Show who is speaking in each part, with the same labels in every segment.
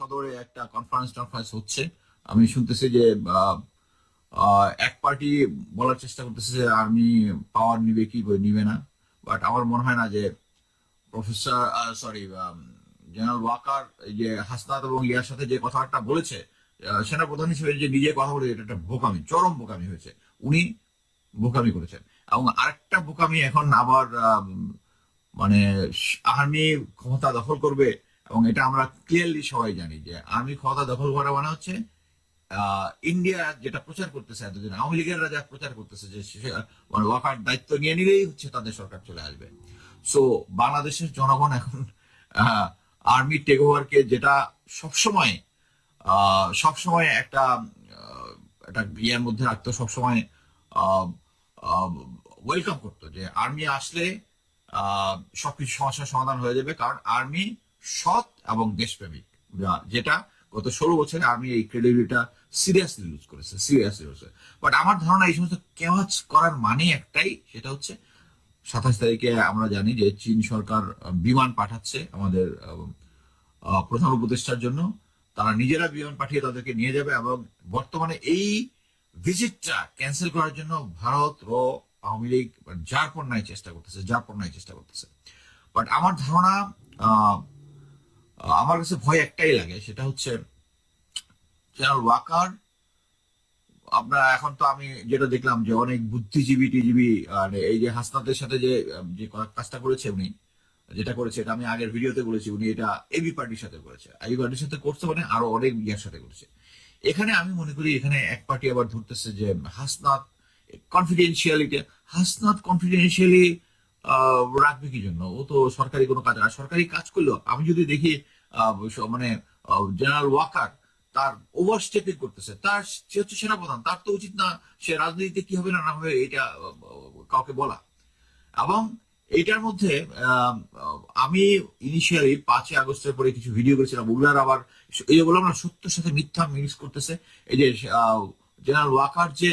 Speaker 1: সদরে একটা কনফারেন্স টনফারেন্স হচ্ছে। আমি শুনতেছি যে এক পার্টি বলার চেষ্টা করতেছে যে, আর্মি পাওয়ার নিবে কি নিবে না। বাট আমার মনে হয় না যে প্রফেসর সরি জেনারেল ওয়াকার যে হাসনাত এবং ইয়ার সাথে যে কথাটা বলেছে সেনাপ্রধান হিসেবে যে নিজে কথা বলে এটা একটা বোকামি, চরম বোকামি হয়েছে। উনি বোকামি করেছেন। এবং আরেকটা বোকামি এখন আবার মানে আর্মি ক্ষমতা দখল করবে এবং এটা আমরা ক্লিয়ারলি সবাই জানি যে আর্মি ক্ষমতা দখল করা মানে হচ্ছে ইন্ডিয়া যেটা প্রচার করতেছে এতদিন, আওয়ামী লীগের যা প্রচার করতেছে যে মানে ওয়াকার দায়িত্ব নিয়ে নিলেই হচ্ছে তাদের সরকার চলে আসবে। সো বাংলাদেশের জনগণ এখন আর্মি টেক ওভারকে যেটা সবসময় সবসময় একটা একটা ইয়ের মধ্যে রাখতো, সবসময় ওয়েলকাম করতো যে আর্মি আসলে সবকিছু সমস্যার সমাধান হয়ে যাবে। কারণ আর্মি সৎ এবং দেশপ্রেমিক। যেটা গত ষোলো বছরে আর্মি এই ক্রেডিবিলিটা সিরিয়াসলি ইউজ করেছে সিরিয়াসলি ইউজ বাট আমার ধারণা এই সমস্ত কেওয়াজ করার মানে একটাই, সেটা হচ্ছে সাতাশ তারিখে আমরা জানি যে চীন সরকার বিমান পাঠাচ্ছে আমাদের প্রধান উপদেষ্টার জন্য। তারা নিজেরা বিমান পাঠিয়ে তাদেরকে নিয়ে যাবে এবং বর্তমানে এই ভিজিটটা ক্যান্সেল করার জন্য ভারত, র, আওয়ামী লীগ যার পণ্যায় চেষ্টা করতেছে, যার পণ্যায় চেষ্টা করতেছে। বাট আমার ধারণা আমার কাছে ভয় একটাই লাগে, সেটা হচ্ছে জেনারেল ওয়াকার আমরা এখন তো আমি যেটা দেখলাম যে অনেক বুদ্ধিজীবী টিজীবী আর এই যে হাসনাতের সাথে যে যে কাজটা করেছে উনি, যেটা করেছে, এটা আমি আগের ভিডিওতে বলেছি, উনি এটা এবি পার্টির সাথে করেছে। এবি পার্টির সাথে করছে মানে আরও অনেক ইয়ার সাথে করেছে। এখানে আমি মনে করি এখানে এক পার্টি আবার ধরতেছে যে হাসনাত কনফিডেন্সিয়ালিটি হাসনাত কনফিডেন্সিয়ালি রাখবে কি জন্য? ও তো সরকারি কোনো কাজ আর সরকারি কাজ করল আমি যদি দেখি মানে জেনারেল ওয়াকার তার ওভার স্টেপিং করতেছে, তার সে হচ্ছে সেনাপ্রধান তার তো উচিত না সে রাজনীতিতে কি হবে না না হবে এটা কাউকে বলা। এবং এইটার মধ্যে আমি ইনিশিয়ালি পাঁচই আগস্টের পরে কিছু ভিডিও করেছিলাম, ওগুলার আবার এই যে বললাম না, সত্যের সাথে মিথ্যা মিক্স করতেছে। এই যে জেনারেল ওয়াকার যে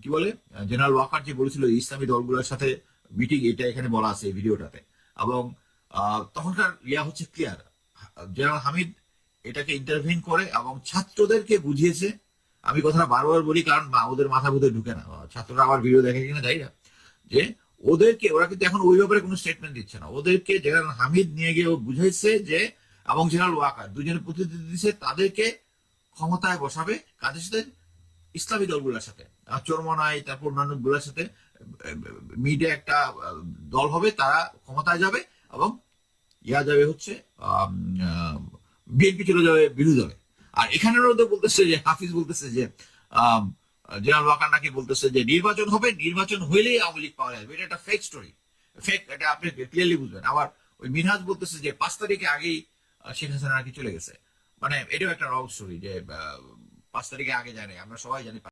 Speaker 1: কি বলে জেনারেল ওয়াকার যে বলেছিল, ইসলামী দলগুলোর সাথে মিটিং এটা এখানে বলা আছে এই ভিডিওটাতে। এবং তখনকার ইয়া হচ্ছে ক্লিয়ার জেনারেল হামিদ এটাকে ইন্টারভিন করে এবং ছাত্রদেরকে বুঝিয়েছে। আমি কথাটা বারবার বলি কারণ ওদের মাথা বুধে ঢুকে না। ছাত্ররা আমার ভিডিও দেখে কিনা যাই না? যে ওদেরকে, ওরা কিন্তু এখন ওই ব্যাপারে কোনো স্টেটমেন্ট দিচ্ছে না। ওদেরকে জেনারেল হামিদ নিয়ে গিয়ে ও বুঝাইছে যে এবং জেনারেল ওয়াকার দুজনের প্রতিনিধি দিচ্ছে তাদেরকে ক্ষমতায় বসাবে, কাদের সাথে? ইসলামী দলগুলোর সাথে আর চরমনাই তারপর অন্যান্যগুলোর সাথে, মিডিয়া একটা দল হবে, তারা ক্ষমতায় যাবে এবং ইয়া যাবে হচ্ছে বিএনপি চলে যাবে, বিরোধী দলে। আর এখানেও তো বলতেছে যে, হাফিজ বলতেছে যে জেনারেল ওয়াকার নাকি বলতেছে যে, নির্বাচন হবে, নির্বাচন হইলেই আওয়ামী লীগ পাওয়া যাবে। এটা একটা ফেক স্টোরি ফেক এটা আপনি ক্লিয়ারলি বুঝবেন। আবার ওই মিনহাজ বলতেছে যে, পাঁচ তারিখে আগেই শেখ হাসিনা নাকি চলে গেছে। মানে এটাও একটা রং স্টোরি যে পাঁচ তারিখে আগে জানে আমরা সবাই জানি